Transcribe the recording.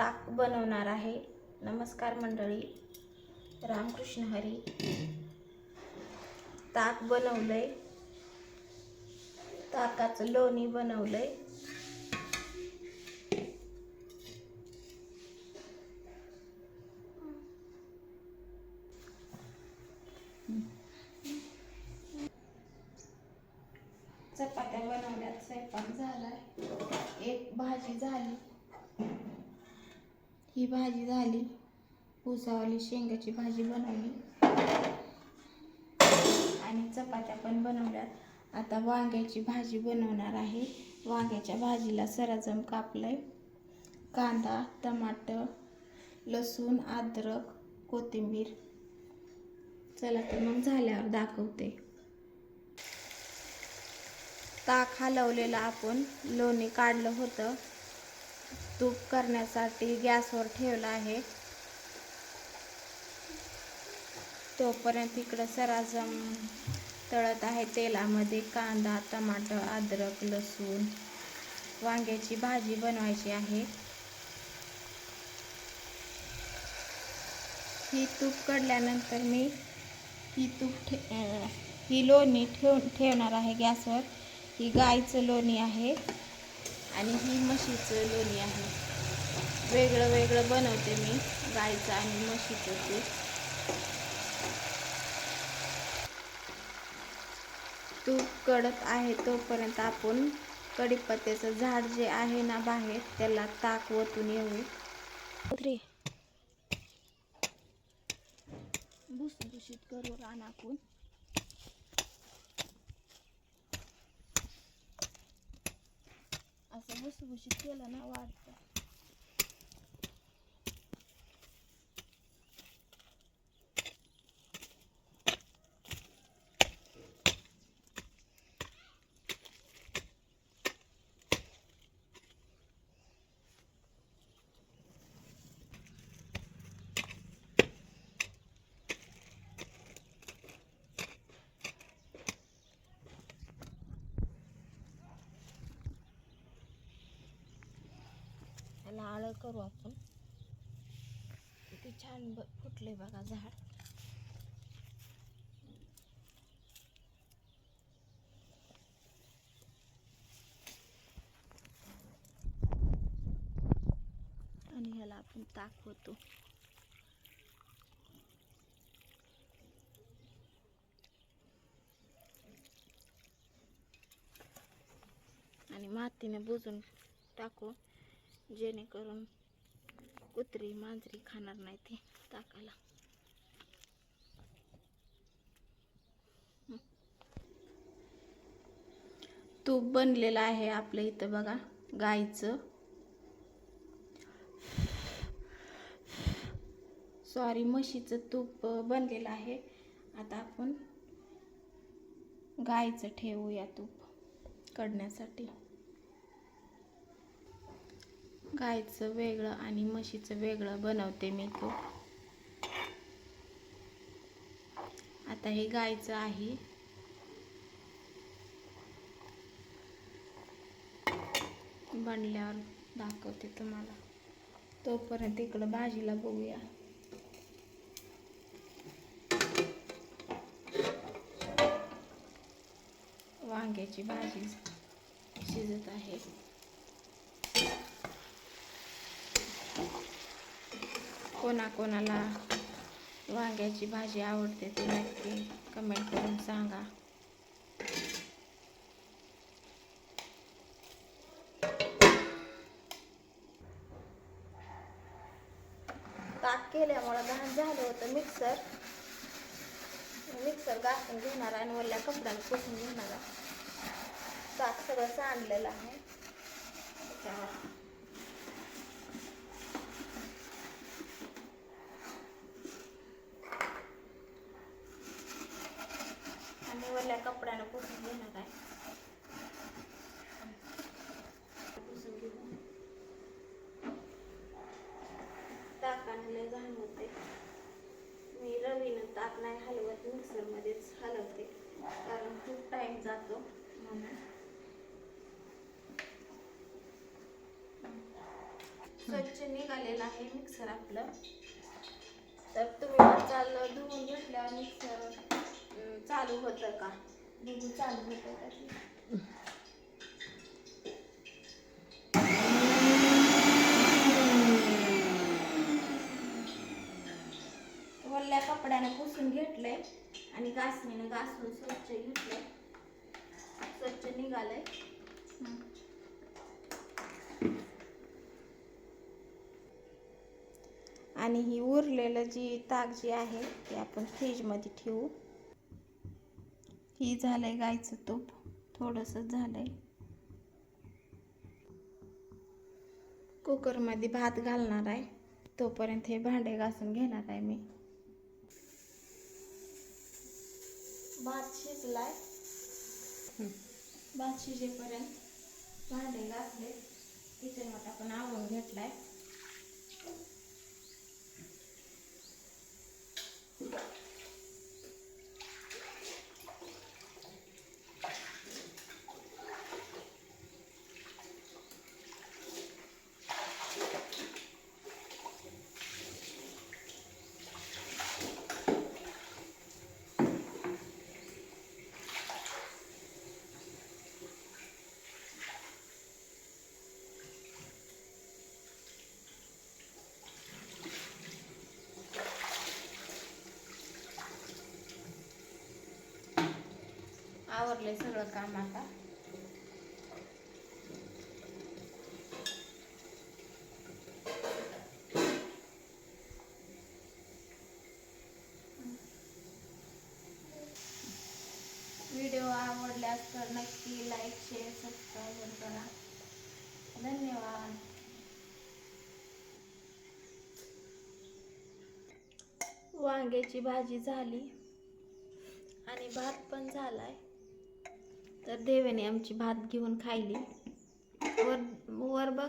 ताक बनवणार आहे. नमस्कार मंडळी. रामकृष्ण हरी. ताक बनवलंय. ताकाचं लोणी बनवलंय. चपात्या बनवल्यात. स्वयंपाक झाला एक भाजी झाली. ही भाजी झाली. उसावाली शेंगाची भाजी बनवली. आणि चपात्या पण बनवल्यात. आता वांग्याची भाजी बनवणार आहे. वांग्याच्या भाजीला सरजम कापलंय. कांदा टमाटर लसूण अद्रक कोथिंबीर. चला तर मग झाल्यावर दाखवते. ताक हलवलेलं आपण लोणी काढलं होतं. तूप करण्यासाठी गॅसवर ठेवलं आहे. तोपर्यंत इकडं सराजम तळत आहे तेलामध्ये कांदा टमाटर अद्रक लसूण वांग्याची भाजी बनवायची आहे. ही तूप काढल्यानंतर मी ही तूप ठे ही लोणी ठेव ठेवणार आहे गॅसवर. ही गाईचं लोणी आहे. आणि ही म्हशीचं लोणी आहे. वेगळं वेगळं बनवते मी गाईचं आणि म्हशीचं तूप तूप कडत आहे तोपर्यंत आपण कढीपत्त्याचं झाड जे आहे ना बाहेर त्याला ताक ओतून येऊ. भुसभुशीत करू रानाकून भुसभुशीत केलं ना वाढतं त्याला करू आपण. किती छान ब फुटले बघा झाड. आणि ह्याला आपण ताक होतो आणि मातीने बुजून टाकू. जेणेकरून कुत्री मांजरी खाणार नाही ते ताकाला तूप बनलेलं आहे आपल्या इथं बघा गाईचं. सॉरी म्हशीचं तूप बनलेलं आहे. आता आपण गाईचं ठेवूया तूप कडण्यासाठी. गाईचं वेगळं आणि म्हशीचं वेगळं बनवते मी तो. आता हे गाईचं आहे. बनल्यावर दाखवते तुम्हाला. तोपर्यंत इकडं भाजीला बघूया. वांग्याची भाजी शिजत आहे. कोणाकोणाला वांग्याची भाजी आवडते ते नक्की कमेंट करून सांगा. ताक केल्यामुळं घाण झालं होतं मिक्सर मिक्सर घासून घेणार आणि वरल्या कपड्याला पुसून घेणार. ताक सगळं सांडलेलं आहे. त्याच्यावर वरल्या कपड्यानं पुसून घेणार आहे. पुसून ताकाने लय घाण होते. मी रवीनं ताक नाही हलवत मिक्सरमध्येच हलवते. कारण खूप टाईम जातो म्हणून. स्वच्छ निघालेलं आहे मिक्सर आपलं. तर तुम्ही म्हणताल धुवून घेतल्यावर मिक्सर चालू होतं का? बघू चालू होतं का ते. वल्ल्या कपड्याने पुसून घेतलंय आणि घासणीने घासून स्वच्छ घेतलंय. स्वच्छ निघालंय. आणि ही उरलेलं जी ताक जी आहे ती आपण फ्रीजमध्ये ठेवू. ही झालंय गाईचं तूप. थोडंसं झालंय. कुकरमध्ये भात घालणार आहे. तोपर्यंत हे भांडे घासून घेणार आहे मी. भात शिजलाय. भात शिजेपर्यंत भांडे घासले. किचनमध्ये आपण आवरून घेतलाय. आवरलंय सगळं काम आता. व्हिडिओ आवडल्यास तर नक्की लाईक शेअर सबस्क्राईब करा. धन्यवाद. वांग्याची भाजी झाली आणि भात पण झालाय. तर देवेने आमची भात घेऊन खायली. वर वर बघ.